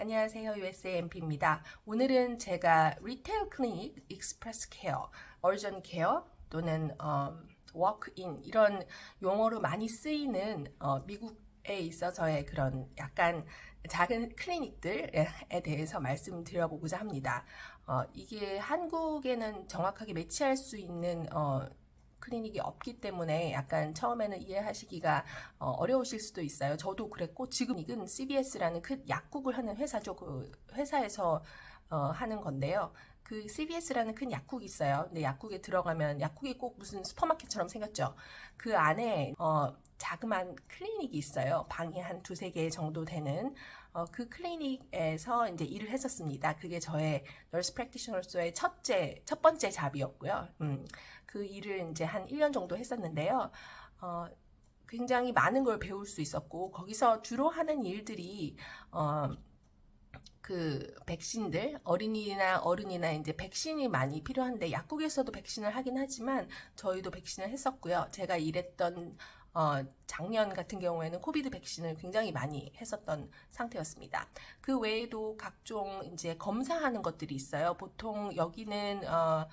안녕하세요. USAMP입니다. 오늘은 제가 리테일 클리닉, 익스프레스 케어, 어전 케어 또는 워크인 이런 용어로 많이 쓰이는 어, 미국에 있어서의 그런 약간 작은 클리닉들에 대해서 말씀드려보고자 합니다. 어, 이게 한국에는 정확하게 매치할 수 있는 어, 클리닉이 없기 때문에 약간 처음에는 이해하시기가 어, 려우실 수도 있어요. 저도 그랬고 지금 이건 CBS라는 큰 약국을 하는 회사죠. 그 회사에서 어, 하는 건데요. 그 CBS라는 큰 약국이 있어요. 근데 약국에 들어가면 약국이 꼭 무슨 슈퍼마켓처럼 생겼죠. 그 안에 어, 자그만 클리닉이 있어요. 방이 한 두세 개 정도 되는 어, 그 클리닉에서 이제 일을 했었습니다. 그게 저의 널스 프랙티셔너로서의 첫째 첫 번째 잡이었고요. 음, 그 일을 이제 한 1년 정도 했었는데요. 어, 굉장히 많은 걸 배울 수 있었고 거기서 주로 하는 일들이 어, 그 백신들 어린이나 어른이나 이제 백신이 많이 필요한데 약국에서도 백신을 하긴 하지만 저희도 백신을 했었고요. 제가 일했던 어, 작년 같은 경우에는 코비드 백신을 굉장히 많이 했었던 상태였습니다. 그 외에도 각종 이제 검사하는 것들이 있어요. 보통 여기는 어,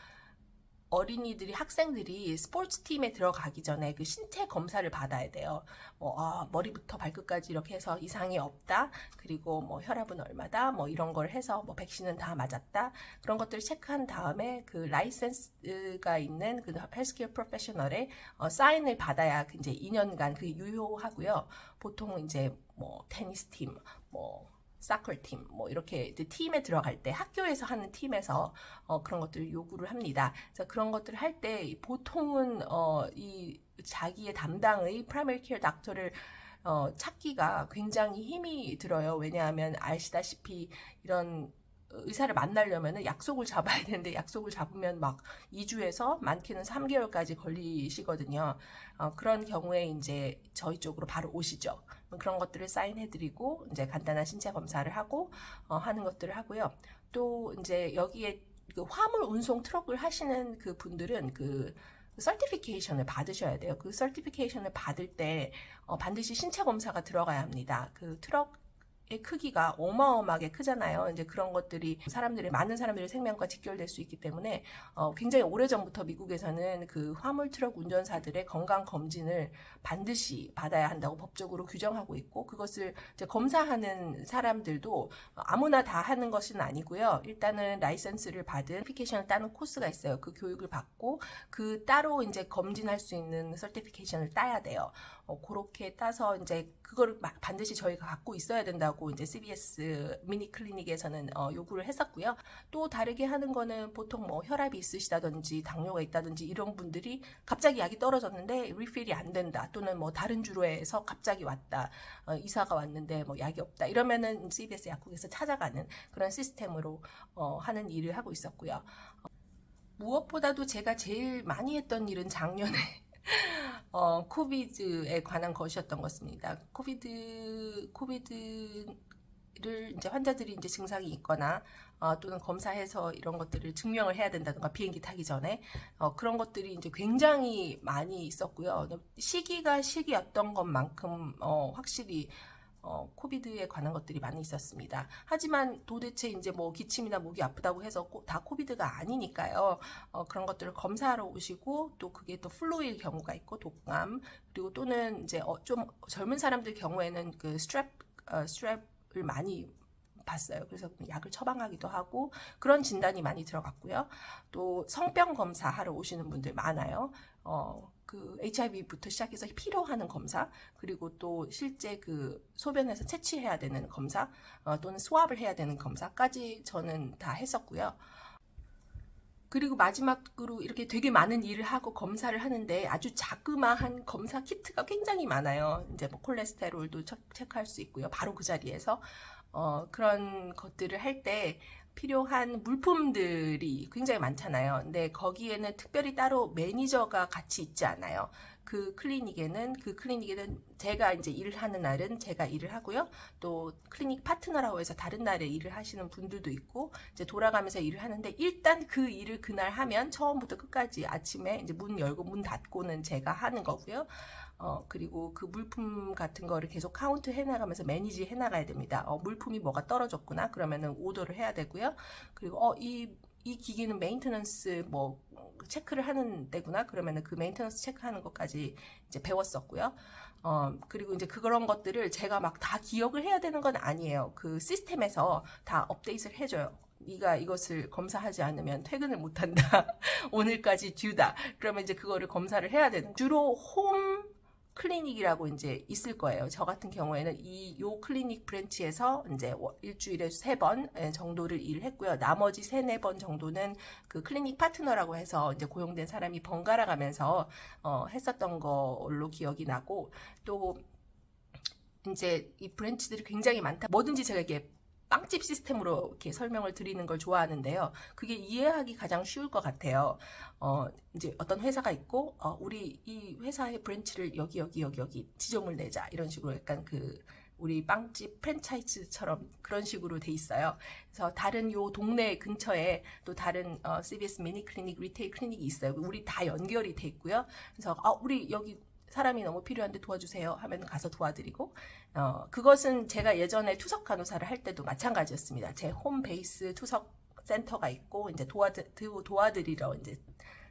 어린이들이 학생들이 스포츠 팀에 들어가기 전에 그 신체 검사를 받아야 돼요. 뭐 아, 머리부터 발끝까지 이렇게 해서 이상이 없다. 그리고 뭐 혈압은 얼마다. 뭐 이런 걸 해서 뭐 백신은 다 맞았다. 그런 것들을 체크한 다음에 그 라이센스가 있는 그 헬스케어 프로페셔널의 어, 사인을 받아야 그 이제 2년간 그 유효하고요. 보통 이제 뭐 테니스 팀, 뭐 사커 팀, 뭐 이렇게 이제 팀에 들어갈 때 학교에서 하는 팀에서 어, 그런 것들을 요구를 합니다. 그래서 그런 것들을 할 때 보통은 어, 이 자기의 담당의 프라이머리 케어 닥터를 어, 찾기가 굉장히 힘이 들어요. 왜냐하면 아시다시피 이런 의사를 만나려면 약속을 잡아야 되는데 약속을 잡으면 막 2주에서 많게는 3개월까지 걸리시거든요. 어, 그런 경우에 이제 저희 쪽으로 바로 오시죠. 그런 것들을 사인해드리고 이제 간단한 신체 검사를 하고 어, 하는 것들을 하고요. 또 이제 여기에 그 화물 운송 트럭을 하시는 그 분들은 그 설티피케이션을 받으셔야 돼요. 그 설티피케이션을 받을 때 어, 반드시 신체 검사가 들어가야 합니다. 그 트럭 의 크기가 어마어마하게 크잖아요. 이제 그런 것들이 사람들이 많은 사람들의 생명과 직결될 수 있기 때문에 어, 굉장히 오래 전부터 미국에서는 그 화물 트럭 운전사들의 건강 검진을 반드시 받아야 한다고 법적으로 규정하고 있고 그것을 이제 검사하는 사람들도 아무나 다 하는 것은 아니고요. 일단은 라이선스를 받은 피케이션을 따는 코스가 있어요. 그 교육을 받고 그 따로 이제 검진할 수 있는 설티피케이션을 따야 돼요. 어, 그렇게 따서 이제 막 반드시 저희가 갖고 있어야 된다고 이제 CBS 미니 클리닉에서는 어, 요구를 했었고요. 또 다르게 하는 거는 보통 뭐 혈압이 있으시다든지 당뇨가 있다든지 이런 분들이 갑자기 약이 떨어졌는데 리필이 안 된다 또는 뭐 다른 주로에서 갑자기 왔다 어, 이사가 왔는데 뭐 약이 없다 이러면은 CBS 약국에서 찾아가는 그런 시스템으로 어, 하는 일을 하고 있었고요. 어, 무엇보다도 제가 제일 많이 했던 일은 작년에 어, 코비드에 관한 것이었던 것입니다. 코비드, 코비드를 이제 환자들이 이제 증상이 있거나 어, 또는 검사해서 이런 것들을 증명을 해야 된다든가 비행기 타기 전에 어, 그런 것들이 이제 굉장히 많이 있었고요. 시기가 시기였던 것만큼 어, 확실히 어, 코비드에 관한 것들이 많이 있었습니다. 하지만 도대체 이제 뭐 기침이나 목이 아프다고 해서 코- 다 코비드가 아니니까요. 어, 그런 것들을 검사하러 오시고 또 그게 또 플루일 경우가 있고 독감 그리고 또는 이제 어, 좀 젊은 사람들 경우에는 그 스트랩 어, 스트랩을 많이 봤어요. 그래서 약을 처방하기도 하고 그런 진단이 많이 들어갔고요. 또 성병 검사하러 오시는 분들 많아요. 어, 그 HIV부터 시작해서 필요하는 검사, 그리고 또 실제 그 소변에서 채취해야 되는 검사, 어, 또는 스왑을 해야 되는 검사까지 저는 다 했었고요. 그리고 마지막으로 이렇게 되게 많은 일을 하고 검사를 하는데 아주 자그마한 검사 키트가 굉장히 많아요. 이제 뭐 콜레스테롤도 체- 체크할 수 있고요. 바로 그 자리에서 어, 그런 것들을 할 때 필요한 물품들이 굉장히 많잖아요. 근데 거기에는 특별히 따로 매니저가 같이 있지 않아요. 그 클리닉에는 그 클리닉에는 제가 이제 일을 하는 날은 제가 일을 하고요. 또 클리닉 파트너라고 해서 다른 날에 일을 하시는 분들도 있고 이제 돌아가면서 일을 하는데 일단 그 일을 그날 하면 처음부터 끝까지 아침에 이제 문 열고 문 닫고는 제가 하는 거고요. 어, 그리고 그 물품 같은 거를 계속 카운트 해나가면서 매니지 해나가야 됩니다. 어, 물품이 뭐가 떨어졌구나. 그러면은 오더를 해야 되고요. 그리고, 어, 이, 이 기기는 메인테넌스 뭐, 체크를 하는 데구나. 그러면은 그 메인테넌스 체크하는 것까지 이제 배웠었고요. 어, 그리고 이제 그런 것들을 제가 막 다 기억을 해야 되는 건 아니에요. 그 시스템에서 다 업데이트를 해줘요. 네가 이것을 검사하지 않으면 퇴근을 못한다. 오늘까지 듀다. 그러면 이제 그거를 검사를 해야 되는. 주로 홈 클리닉이라고 이제 있을 거예요. 저 같은 경우에는 이 요 클리닉 브랜치에서 이제 워- 일주일에 세 번 정도를 일을 했고요. 나머지 세네 번 정도는 그 클리닉 파트너라고 해서 이제 고용된 사람이 번갈아 가면서 어, 했었던 걸로 기억이 나고 또 이제 이 브랜치들이 굉장히 많다. 뭐든지 제가 이게 빵집 시스템으로 이렇게 설명을 드리는 걸 좋아하는데요. 그게 이해하기 가장 쉬울 것 같아요. 어, 이제 어떤 회사가 있고, 어, 우리 이 회사의 브랜치를 여기, 여기, 여기, 여기 지점을 내자. 이런 식으로 약간 그, 우리 빵집 프랜차이즈처럼 그런 식으로 돼 있어요. 그래서 다른 요 동네 근처에 또 다른 어, CBS 미니 클리닉, 리테일 클리닉이 있어요. 우리 다 연결이 돼 있고요. 그래서 아, 우리 여기 사람이 너무 필요한데 도와주세요 하면 가서 도와드리고 어, 그것은 제가 예전에 투석 간호사를 할 때도 마찬가지였습니다. 제 홈 베이스 투석 센터가 있고 이제 도와드, 도와드리러 이제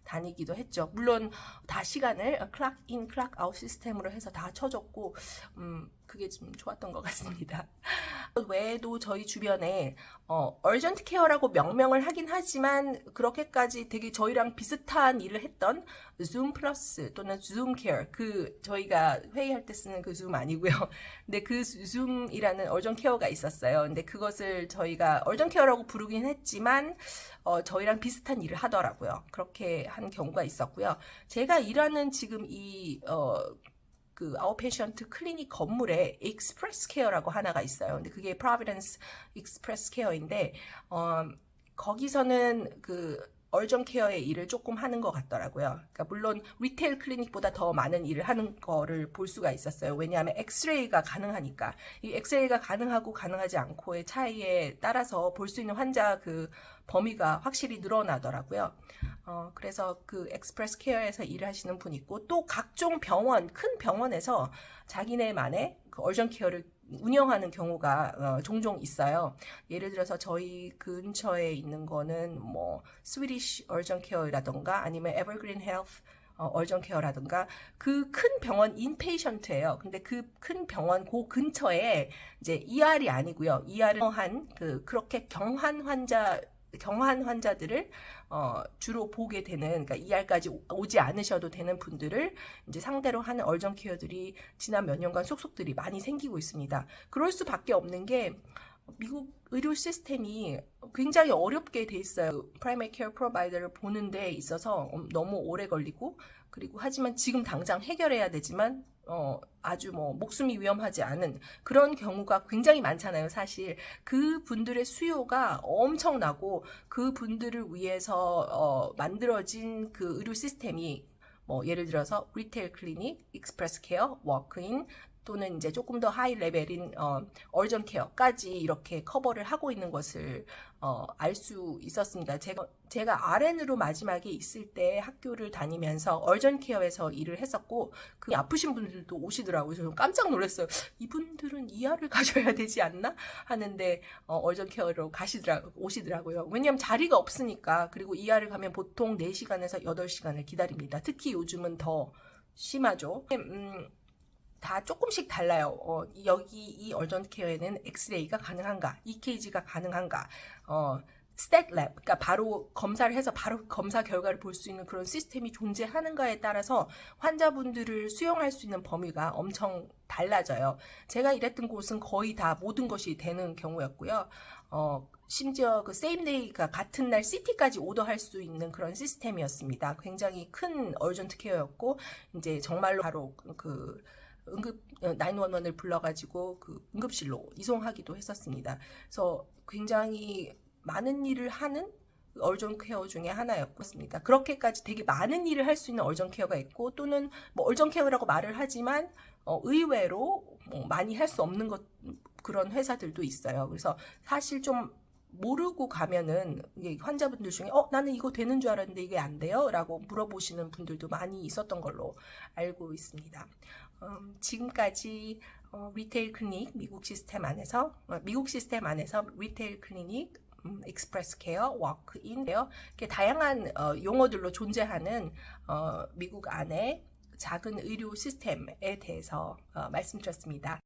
다니기도 했죠. 물론 다 시간을 클락 인, 클락 아웃 시스템으로 해서 다 쳐줬고, 음, 그게 좀 좋았던 것 같습니다. 외에도 저희 주변에 어, 얼전트 케어라고 명명을 하긴 하지만 그렇게까지 되게 저희랑 비슷한 일을 했던 줌 플러스 또는 줌 케어 그 저희가 회의할 때 쓰는 그 줌 아니고요. 근데 그 줌이라는 얼전 케어가 있었어요. 근데 그것을 저희가 얼전 케어라고 부르긴 했지만 어, 저희랑 비슷한 일을 하더라고요. 그렇게 한 경우가 있었고요. 제가 일하는 지금 이 어, 그 아웃페이션트 클리닉 건물에 익스프레스 케어라고 하나가 있어요. 근데 그게 프로비던스 익스프레스 케어인데 어, 거기서는 그 얼전 케어의 일을 조금 하는 것 같더라고요. 그러니까 물론 리테일 클리닉보다 더 많은 일을 하는 거를 볼 수가 있었어요. 왜냐하면 엑스레이가 가능하니까 이 엑스레이가 가능하고 가능하지 않고의 차이에 따라서 볼 수 있는 환자 그 범위가 확실히 늘어나더라고요. 어, 그래서 그 엑스프레스 케어에서 일을 하시는 분 있고 또 각종 병원, 큰 병원에서 자기네만의 그 얼전 케어를 운영하는 경우가 어, 종종 있어요. 예를 들어서 저희 근처에 있는 거는 뭐 스위디시 얼전 케어라던가 아니면 에버그린 헬스 어, 얼전 케어라든가 그 큰 병원 인페이션트예요. 근데 그 큰 병원 그 근처에 이제 ER이 아니고요. ER은 한 그 그렇게 경한 환자 경한 환자들을 어, 주로 보게 되는 그러니까 ER까지 오지 않으셔도 되는 분들을 이제 상대로 하는 얼전 케어들이 지난 몇 년간 속속들이 많이 생기고 있습니다. 그럴 수밖에 없는 게 미국 의료 시스템이 굉장히 어렵게 돼 있어요. 프라이머리 케어 프로바이더를 보는 데 있어서 너무 오래 걸리고 그리고 하지만 지금 당장 해결해야 되지만 어, 아주 뭐 목숨이 위험하지 않은 그런 경우가 굉장히 많잖아요, 사실. 그 분들의 수요가 엄청나고 그 분들을 위해서 어, 만들어진 그 의료 시스템이 뭐 예를 들어서 리테일 클리닉, 익스프레스 케어, 워크인 또는 이제 조금 더 하이 레벨인 어, 얼전 케어까지 이렇게 커버를 하고 있는 것을 어, 알 수 있었습니다. 제가 제가 RN으로 마지막에 있을 때 학교를 다니면서 얼전 케어에서 일을 했었고 그 아프신 분들도 오시더라고요. 저는 깜짝 놀랐어요. 이분들은 ER을 가져야 되지 않나 하는데 어, 얼전 케어로 가시더라 오시더라고요. 왜냐하면 자리가 없으니까 그리고 ER을 가면 보통 4시간에서 8시간을 기다립니다. 특히 요즘은 더 심하죠. 음, 다 조금씩 달라요. 어, 여기 이 얼전 케어에는 엑스레이가 가능한가, EKG가 가능한가, 어, 스택 랩, 그러니까 바로 검사를 해서 바로 검사 결과를 볼 수 있는 그런 시스템이 존재하는가에 따라서 환자분들을 수용할 수 있는 범위가 엄청 달라져요. 제가 일했던 곳은 거의 다 모든 것이 되는 경우였고요. 어, 심지어 그 세임데이가 같은 날 CT까지 오더할 수 있는 그런 시스템이었습니다. 굉장히 큰 얼전트 케어였고, 이제 정말로 바로 그 응급 911을 불러가지고 그 응급실로 이송하기도 했었습니다. 그래서 굉장히 많은 일을 하는 얼전 케어 중에 하나였습니다. 그렇게까지 되게 많은 일을 할 수 있는 얼전 케어가 있고 또는 뭐 얼전 케어라고 말을 하지만 어, 의외로 뭐 많이 할 수 없는 것 그런 회사들도 있어요. 그래서 사실 좀 모르고 가면은 환자분들 중에 어 나는 이거 되는 줄 알았는데 이게 안 돼요라고 물어보시는 분들도 많이 있었던 걸로 알고 있습니다. 음, 지금까지 어, 리테일 클리닉 미국 시스템 안에서 어, 미국 시스템 안에서 리테일 클리닉 음, 익스프레스 케어, 워크인 케어 이렇게 다양한 어, 용어들로 존재하는 어, 미국 안에 작은 의료 시스템에 대해서 어, 말씀드렸습니다.